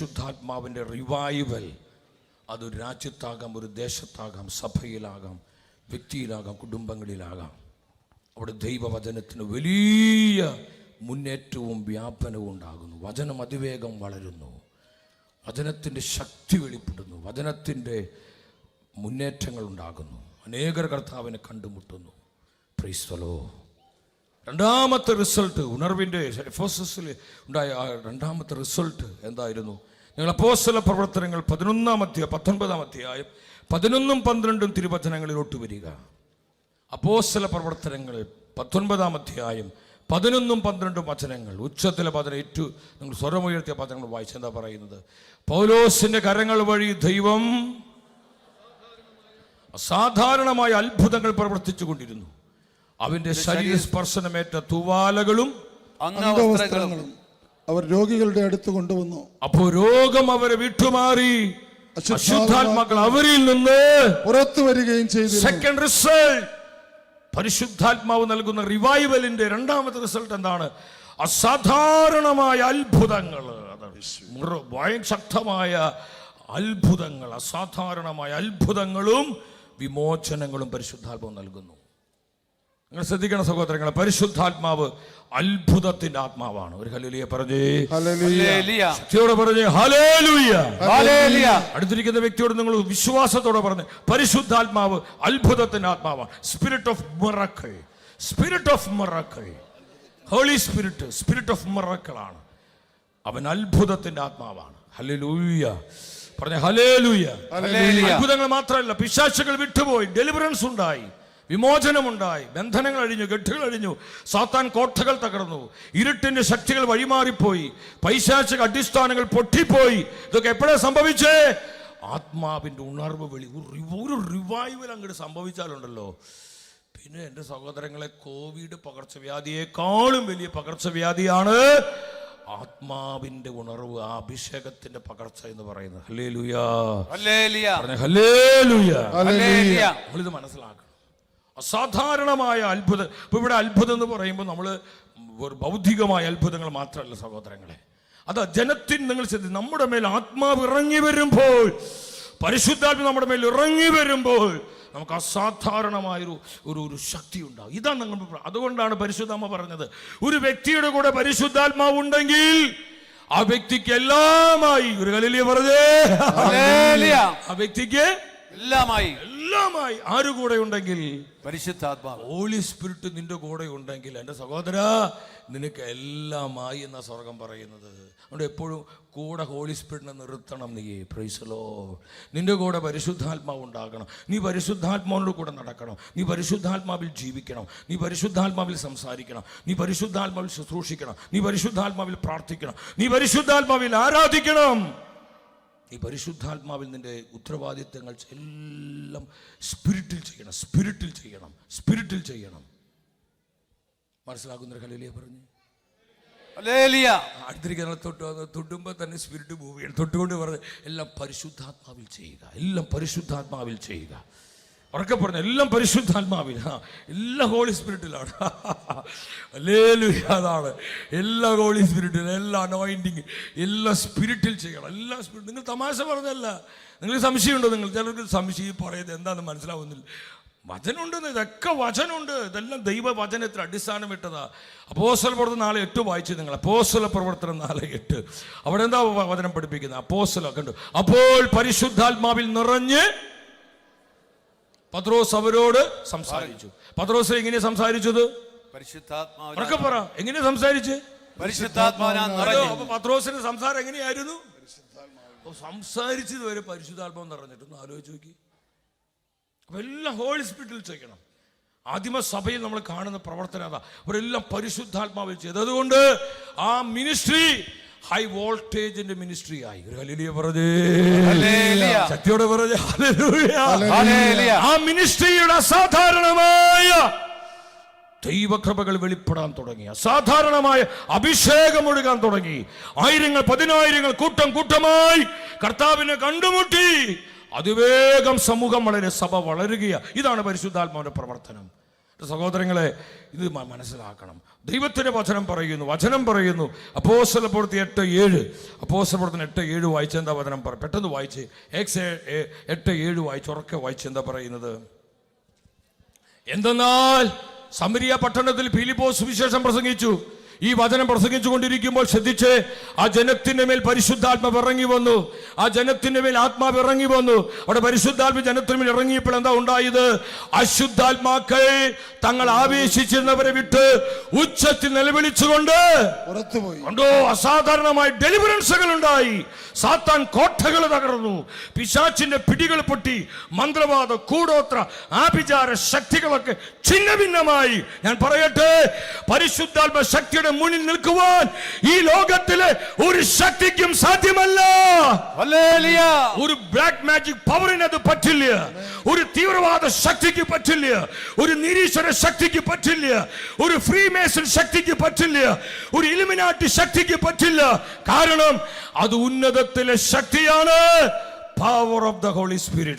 പരിശുദ്ധാത്മാവിന്റെ റിവൈവൽ അത് ഒരു രാജ്യത്താകാം ഒരു ദേശത്താകാം സഭയിലാകാം വ്യക്തിയിലാകാം കുടുംബങ്ങളിലാകാം. അവിടെ ദൈവവചനത്തിന് വലിയ മുന്നേറ്റവും വ്യാപനവും ഉണ്ടാകുന്നു. വചനം അതിവേഗം വളരുന്നു. വചനത്തിന്റെ ശക്തി വെളിപ്പെടുന്നു. വചനത്തിന്റെ മുന്നേറ്റങ്ങൾ ഉണ്ടാകുന്നു. അനേകർ കർത്താവിനെ കണ്ടുമുട്ടുന്നു. പ്രീസ്തലോ രണ്ടാമത്തെ റിസൾട്ട് ഉണർവിന്റെ ഫോസസിൽ ഉണ്ടായ രണ്ടാമത്തെ റിസൾട്ട് എന്തായിരുന്നു? നിങ്ങൾ അപ്പോസ്തല പ്രവർത്തനങ്ങൾ പതിനൊന്നാം അധ്യായം പത്തൊൻപതാം അധ്യായം പതിനൊന്നും പന്ത്രണ്ടും തിരുവചനങ്ങളിലോട്ട് വരിക അപ്പോസ്തല പ്രവർത്തനങ്ങൾ പത്തൊൻപതാം അധ്യായം പതിനൊന്നും പന്ത്രണ്ടും വചനങ്ങൾ. ഉച്ചത്തിലെ പതിന ഏറ്റു നിങ്ങൾ സ്വരമുയർത്തിയ പദങ്ങൾ വായിച്ച് എന്താ പറയുന്നത്? പൗലോസിന്റെ കരങ്ങൾ വഴി ദൈവം അസാധാരണമായ അത്ഭുതങ്ങൾ പ്രവർത്തിച്ചു കൊണ്ടിരുന്നു. അവന്റെ ശരീര സ്പർശനമേറ്റ തൂവാലകളും അംഗവസ്ത്രങ്ങളും അവർ രോഗികളുടെ അടുത്ത് കൊണ്ടുവന്നു. അപ്പോ രോഗം അവരെ വിട്ടുമാറി. അശുദ്ധാത്മാക്കൾ അവരിൽ നിന്ന് പുറത്തു വരികയും ചെയ്തു സെക്കൻഡ് റിസൾട്ട് പരിശുദ്ധാത്മാവ് നൽകുന്ന റിവൈവലിന്റെ രണ്ടാമത്തെ റിസൾട്ട് എന്താണ്? അസാധാരണമായ അത്ഭുതങ്ങൾ. ശക്തമായ അത്ഭുതങ്ങൾ. അസാധാരണമായ അത്ഭുതങ്ങളും വിമോചനങ്ങളും പരിശുദ്ധാത്മാവ് നൽകുന്നു. നിങ്ങൾ ശ്രദ്ധിക്കണം സഹോദരങ്ങളെ പരിശുദ്ധാത്മാവ് അത്ഭുതത്തിന്റെ ആത്മാവാണ്. ഒരു ഹല്ലേലൂയ പറഞ്ഞേ. ശക്തിയോടെ പറഞ്ഞേ ഹലേലുയ്യ ഹല്ലേലൂയ. അടുത്തിരിക്കുന്ന വ്യക്തിയോട് നിങ്ങൾ വിശ്വാസത്തോടെ പറഞ്ഞു പരിശുദ്ധാത്മാവ് അത്ഭുതത്തിന്റെ ആത്മാവാണ്. Spirit of miracle spirit of miracle holy spirit spirit of miracle അവൻ അത്ഭുതത്തിന്റെ ആത്മാവാണ്. ഹല്ലേലൂയ. പറഞ്ഞ ഹലേലൂയ ഹല്ലേലൂയ. അത്ഭുതങ്ങൾ മാത്രമല്ല പിശാച്ചുകൾ വിട്ടുപോയി ഡെലിവറൻസ് ഉണ്ടായി. വിമോചനമുണ്ടായി. ബന്ധനങ്ങൾ അഴിഞ്ഞു കെട്ടുകൾ അഴിഞ്ഞു. സാത്താൻ കോട്ടകൾ തകർന്നു. ഇരുട്ടിന്റെ ശക്തികൾ വഴിമാറിപ്പോയി. പൈശാചിക അടിസ്ഥാനങ്ങൾ പൊട്ടിപ്പോയി. ഇതൊക്കെ എപ്പോഴാ സംഭവിച്ചേ? ആത്മാവിന്റെ ഉണർവ് വെളി. ഒരു റിവൈവൽ അങ്ങോട്ട് സംഭവിച്ചാലുണ്ടല്ലോ. പിന്നെ എന്റെ സഹോദരങ്ങളെ കോവിഡ് പകർച്ചവ്യാധിയെക്കാളും വലിയ പകർച്ചവ്യാധിയാണ് ആത്മാവിന്റെ ഉണർവ് ആ അഭിഷേകത്തിന്റെ പകർച്ച എന്ന് പറയുന്നത്. ഹല്ലേ ലുയാ ഹല്ലേലൂയ. ലുയാ ഹല്ലേ ലുയാ. നമ്മളിത് മനസ്സിലാക്കണം. അസാധാരണമായ അത്ഭുതം ഇപ്പോൾ ഇവിടെ അത്ഭുതം എന്ന് പറയുമ്പോൾ നമ്മൾ ഒരു ഭൗതികമായ അത്ഭുതങ്ങൾ മാത്രമല്ല സഹോദരങ്ങളെ. അത് ജനത്തിന് നിങ്ങൾ ശ്രദ്ധിച്ചു നമ്മുടെ മേൽ ആത്മാവ് ഇറങ്ങി വരുമ്പോൾ പരിശുദ്ധാത്മ നമ്മുടെ മേൽ ഇറങ്ങി വരുമ്പോൾ നമുക്ക് അസാധാരണമായൊരു ഒരു ഒരു ശക്തി ഉണ്ടാകും ഇതാണ് നിങ്ങൾ അതുകൊണ്ടാണ് പരിശുദ്ധാമ്മ പറഞ്ഞത്. ഒരു വ്യക്തിയുടെ കൂടെ പരിശുദ്ധാത്മാവ് ഉണ്ടെങ്കിൽ ആ വ്യക്തിക്ക് എല്ലാമായി ഒരു കലിയ പറഞ്ഞേ. ആ വ്യക്തിക്ക് എല്ലാമായി. എല്ലാമായി ആര് കൂടെ ഉണ്ടെങ്കിൽ? പരിശുദ്ധാത്മാവ്. ഹോളി സ്പിരിറ്റ് നിന്റെ കൂടെ ഉണ്ടെങ്കിൽ. എന്റെ സഹോദര നിനക്ക് എല്ലാമായി എന്ന സ്വർഗം പറയുന്നത്? അതുകൊണ്ട് എപ്പോഴും കൂടെ ഹോളി സ്പിരിറ്റിനെ നിർത്തണം നീ പ്രൈസലോ നിന്റെ കൂടെ പരിശുദ്ധാത്മാവ് ഉണ്ടാകണം. നീ പരിശുദ്ധാത്മാവിന്റെ കൂടെ നടക്കണം. നീ പരിശുദ്ധാത്മാവിൽ ജീവിക്കണം. നീ പരിശുദ്ധാത്മാവിൽ സംസാരിക്കണം. നീ പരിശുദ്ധാത്മാവിൽ ശുശ്രൂഷിക്കണം. നീ പരിശുദ്ധാത്മാവിൽ പ്രാർത്ഥിക്കണം. നീ പരിശുദ്ധാത്മാവിൽ ആരാധിക്കണം. ഈ പരിശുദ്ധാത്മാവിൽ നിന്റെ ഉത്തരവാദിത്തങ്ങൾ എല്ലാം സ്പിരിറ്റിൽ ചെയ്യണം സ്പിരിറ്റിൽ ചെയ്യണം സ്പിരിറ്റിൽ ചെയ്യണം. മനസ്സിലാക്കുന്ന കലയിലേ പറഞ്ഞു. അടുത്തിരിക്കുന്ന തൊട്ട് തൊട്ടുമ്പോൾ തന്നെ സ്പിരിറ്റ് ചെയ്യണം. തൊട്ടുകൊണ്ട് പറഞ്ഞ് എല്ലാം പരിശുദ്ധാത്മാവിൽ ചെയ്യുക എല്ലാം പരിശുദ്ധാത്മാവിൽ ചെയ്യുക. ഉറക്കെ പറഞ്ഞു എല്ലാം പരിശുദ്ധാത്മാവിൽ ആ എല്ലാം ഹോളി സ്പിരിറ്റിലാണ് അതാണ്. എല്ലാ ഹോളി സ്പിരിറ്റിലും എല്ലാ അനോയിന്റിങ് എല്ലാ സ്പിരിറ്റിൽ ചെയ്യണം. എല്ലാ സ്പിരിറ്റ് നിങ്ങൾ തമാശ പറഞ്ഞല്ല നിങ്ങൾക്ക് സംശയമുണ്ടോ നിങ്ങൾ? ചിലർക്ക് സംശയം പറയുന്നത് എന്താണെന്ന് മനസ്സിലാവുന്നില്ല. വചനമുണ്ട് ഇതൊക്കെ വചനമുണ്ട്. ഇതെല്ലാം ദൈവവചനത്തിൽ അടിസ്ഥാനമിട്ടതാ. അപ്പോസ്വല പ്രവർത്തനം നാളെ എട്ട് വായിച്ചു നിങ്ങൾ. അപ്പോസ്വല പ്രവർത്തനം നാളെ എട്ട്. അവിടെ എന്താ വചനം പഠിപ്പിക്കുന്നത്? അപ്പോസ്തല കണ്ടു? അപ്പോൾ പരിശുദ്ധാത്മാവിൽ നിറഞ്ഞ് പത്രോസ് അവരോട് സംസാരിച്ചു. പത്രോസ് എങ്ങനെയാ സംസാരിച്ചത്? പരിശുദ്ധാത്മാവിനാൽ ഉറക്കെ പറ എങ്ങനെയാ സംസാരിച്ച്? നിറഞ്ഞു പത്രോസിന്റെ സംസാരം എങ്ങനെയായിരുന്നു? സംസാരിച്ചത് വരെ പരിശുദ്ധാത്മാവ് നിറഞ്ഞിട്ടൊന്ന് ആലോചിച്ച് നോക്കി. അപ്പൊ എല്ലാം ഹോളി സ്പിരിറ്റിൽ ചെയ്യണം ആദിമ സഭയിൽ നമ്മൾ കാണുന്ന പ്രവർത്തനം അതാ. അവരെല്ലാം പരിശുദ്ധാത്മാവിൽ ചെയ്തത് അതുകൊണ്ട് ആ മിനിസ്ട്രി ഹൈ വോൾട്ടേജിന്റെ മിനിസ്ട്രി ആയി. ഒരു ഹല്ലേലൂയ പറഞ്ഞേ. ശക്തിയോടെ പറഞ്ഞേ. ആ മിനിസ്ട്രിയുടെ അസാധാരണമായ ദൈവകൃപകൾ വെളിപ്പെടാൻ തുടങ്ങി. അസാധാരണമായ അഭിഷേകം ഒഴുകാൻ തുടങ്ങി. ആയിരങ്ങൾ പതിനായിരങ്ങൾ കൂട്ടം കൂട്ടമായി കർത്താവിനെ കണ്ടുമുട്ടി. അതിവേഗം സമൂഹം വളരെ സഭ വളരുകയാണ് ഇതാണ് പരിശുദ്ധാത്മാവിന്റെ പ്രവർത്തനം. സഹോദരങ്ങളെ ഇത് മനസ്സിലാക്കണം. ദൈവത്തിന്റെ വചനം പറയുന്നു വചനം പറയുന്നു. അപ്പോസ്തല പ്രവൃത്തി എട്ട് ഏഴ് അപ്പോസ്തല പ്രവൃത്തി എട്ട് ഏഴ് വായിച്ച് എന്താ വചനം പറ പെട്ടെന്ന് വായിച്ച്. എക്സ് എട്ട് ഏഴ് വായിച്ച് ഉറക്കെ വായിച്ച് എന്താ പറയുന്നത്? എന്തെന്നാൽ സമരിയ പട്ടണത്തിൽ ഫിലിപ്പോസ് സുവിശേഷം പ്രസംഗിച്ചു. ഈ വചനം പ്രസംഗിച്ചുകൊണ്ടിരിക്കുമ്പോൾ ശ്രദ്ധിച്ച് ആ ജനത്തിന്റെ മേൽ പരിശുദ്ധാത്മാവ് ഇറങ്ങി വന്നു. ആ ജനത്തിന്റെ മേൽ ആത്മാവ് ഇറങ്ങി വന്നു. അവിടെ പരിശുദ്ധാത്മ ജനത്തിന് മേൽ ഇറങ്ങിയപ്പോൾ എന്താ ഉണ്ടായത്? അശുദ്ധാത്മാക്കൾ തങ്ങൾ ആവേശിച്ചിരുന്നവരെ വിട്ട് ഉച്ചത്തിൽ നിലവിളിച്ചുകൊണ്ട് പുറത്തുപോയി. കണ്ടോ അസാധാരണമായ ഡെലിവറൻസുകൾ ഉണ്ടായി. സാത്താൻ കോട്ടകൾ തകർന്നു. പിശാച്ചിന്റെ പിടികൾ പൊട്ടി. മന്ത്രവാദ കൂടോത്ര ആഭിചാര ശക്തികളൊക്കെ ഛിന്നഭിന്നമായി. ഞാൻ പറയട്ടെ പരിശുദ്ധാത്മ ശക്തിയുടെ മുന്നിൽ നിൽക്കുവാൻ ഈ ലോകത്തിലെ ഒരു ശക്തിക്കും സാധ്യമല്ല. ഒരു ബ്ലാക്ക് മാജിക് പവറിന് അത് പറ്റില്ല. ഒരു തീവ്രവാദ ശക്തിക്ക് പറ്റില്ല. ഒരു നിരീശ്വര ശക്തിക്ക് പറ്റില്ല. ഒരു ഫ്രീ മേസൺ ശക്തിക്ക് പറ്റില്ല. ഒരു ഇലിമിനാറ്റി ശക്തിക്ക് പറ്റില്ല. കാരണം അത് ഉന്നതത്തിലെ ശക്തിയാണ്. Power of the holy spirit